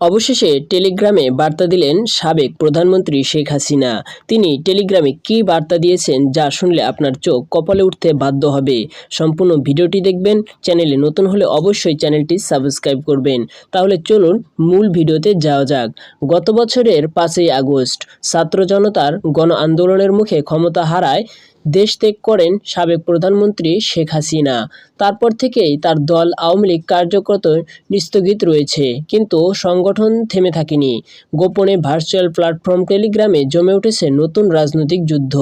অবশেষে টেলিগ্রামে বার্তা দিলেন সাবেক প্রধানমন্ত্রী শেখ হাসিনা। তিনি টেলিগ্রামে কী বার্তা দিয়েছেন যা শুনলে আপনার চোখ কপালে উঠতে বাধ্য হবে। সম্পূর্ণ ভিডিওটি দেখবেন, চ্যানেলে নতুন হলে অবশ্যই চ্যানেলটি সাবস্ক্রাইব করবেন। তাহলে চলুন মূল ভিডিওতে যাওয়া যাক। গত বছরের পাঁচই আগস্ট ছাত্র জনতার গণ আন্দোলনের মুখে ক্ষমতা হারায় দেশ ত্যাগ করেন সাবেক প্রধানমন্ত্রী শেখ হাসিনা। তারপর থেকেই তার দল আওয়ামী লীগ কার্যকরত স্থগিত রয়েছে, কিন্তু সংগঠন থেমে থাকেনি। গোপনে ভার্চুয়াল প্ল্যাটফর্ম টেলিগ্রামে জমে উঠেছে নতুন রাজনৈতিক যুদ্ধ।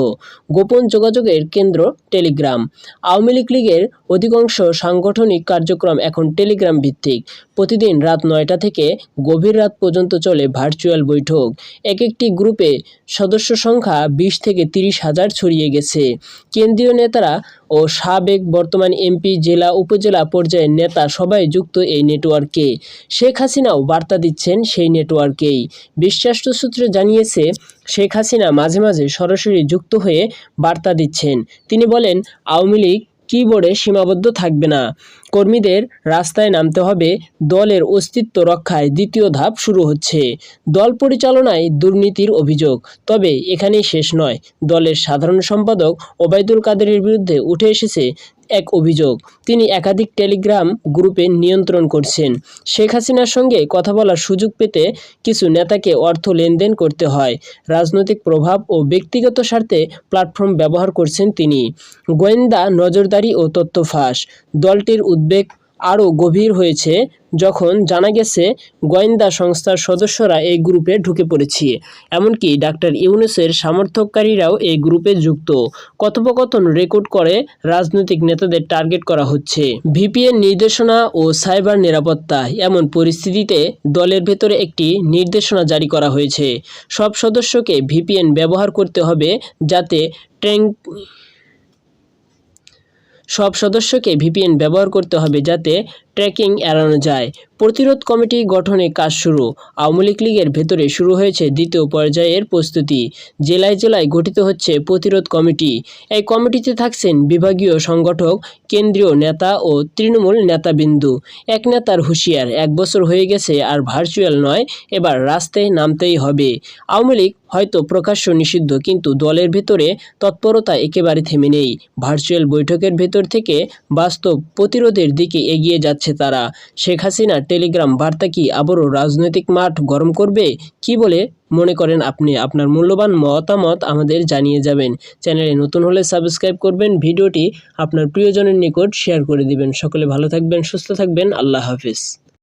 গোপন যোগাযোগের কেন্দ্র টেলিগ্রাম। আওয়ামী লীগ লীগের অধিকাংশ সাংগঠনিক কার্যক্রম এখন টেলিগ্রাম ভিত্তিক। প্রতিদিন রাত নয়টা থেকে গভীর রাত পর্যন্ত চলে ভার্চুয়াল বৈঠক। এক একটি গ্রুপে সদস্য সংখ্যা বিশ থেকে তিরিশ হাজার ছড়িয়ে গেছে। কেন্দ্রীয় নেতারা ও সাবেক বর্তমান এমপি, জেলা, উপজেলা পর্যায়ের নেতা সবাই যুক্ত এই নেটওয়ার্কে। শেখ হাসিনাও বার্তা দিচ্ছেন সেই নেটওয়ার্কেই। বিশ্বাস্ত সূত্রে জানিয়েছে, শেখ হাসিনা মাঝে মাঝে সরাসরি যুক্ত হয়ে বার্তা দিচ্ছেন। তিনি বলেন, আওয়ামী লীগ কিবোর্ডে সীমাবদ্ধ থাকবে না। কর্মীদের রাস্তায় নামতে হবে। দলের অস্তিত্ব রক্ষায় দ্বিতীয় ধাপ শুরু হচ্ছে। দল পরিচালনায় দুর্নীতির অভিযোগ। তবে এখানেই শেষ নয়। দলের সাধারণ সম্পাদক ওবায়দুল কাদেরের বিরুদ্ধে উঠে এসেছে এক অভিযোগ। তিনি একাধিক টেলিগ্রাম গ্রুপে নিয়ন্ত্রণ করছেন। শেখ হাসিনার সঙ্গে কথা বলার সুযোগ পেতে কিছু নেতাকে অর্থ লেনদেন করতে হয়। রাজনৈতিক প্রভাব ও ব্যক্তিগত স্বার্থে প্ল্যাটফর্ম ব্যবহার করছেন তিনি। গোয়েন্দা নজরদারি ও তথ্য ফাঁস। দলটির উদ্বেগ আরও গভীর হয়েছে যখন জানা গেছে গোয়েন্দা সংস্থার সদস্যরা এই গ্রুপে ঢুকে পড়েছে। এমনকি ডাক্তার ইউনুসের সমর্থককারীরাও এই গ্রুপে যুক্ত। কথোপকথন রেকর্ড করে রাজনৈতিক নেতাদের টার্গেট করা হচ্ছে। ভিপিএন নির্দেশনা ও সাইবার নিরাপত্তা এমন পরিস্থিতিতে দলের ভেতরে একটি নির্দেশনা জারি করা হয়েছে। সব সদস্যকে ভিপিএন ব্যবহার করতে হবে যাতে ট্যাঙ্ক সব সদস্যকে ভিপিএন ব্যবহার করতে হবে যাতে ট্র্যাকিং এড়ানো যায়। প্রতিরোধ কমিটি গঠনে কাজ শুরু। আওয়ামী লীগ লীগের ভেতরে শুরু হয়েছে দ্বিতীয় পর্যায়ের প্রস্তুতি। জেলায় জেলায় গঠিত হচ্ছে প্রতিরোধ কমিটি। এই কমিটিতে থাকছেন বিভাগীয় সংগঠক, কেন্দ্রীয় নেতা ও তৃণমূল নেতাবিন্দু। এক নেতার হুঁশিয়ার, এক বছর হয়ে গেছে আর ভার্চুয়াল নয়, এবার রাস্তায় নামতেই হবে। আওয়ামী লীগ হয়তো প্রকাশ্য নিষিদ্ধ, কিন্তু দলের ভেতরে তৎপরতা একেবারে থেমে নেই। ভার্চুয়াল বৈঠকের ভেতর থেকে বাস্তব প্রতিরোধের দিকে এগিয়ে যাচ্ছে তারা। শেখ হাসিনার টেলিগ্রাম বার্তা কি আবারও রাজনৈতিক মাঠ গরম করবে? কি বলে মনে করেন আপনি? আপনার মূল্যবান মতামত আমাদের জানিয়ে যাবেন। চ্যানেলে নতুন হলে সাবস্ক্রাইব করবেন, ভিডিওটি আপনার প্রিয়জনের নিকট শেয়ার করে দিবেন। সকলে ভালো থাকবেন, সুস্থ থাকবেন, আল্লাহ হাফিজ।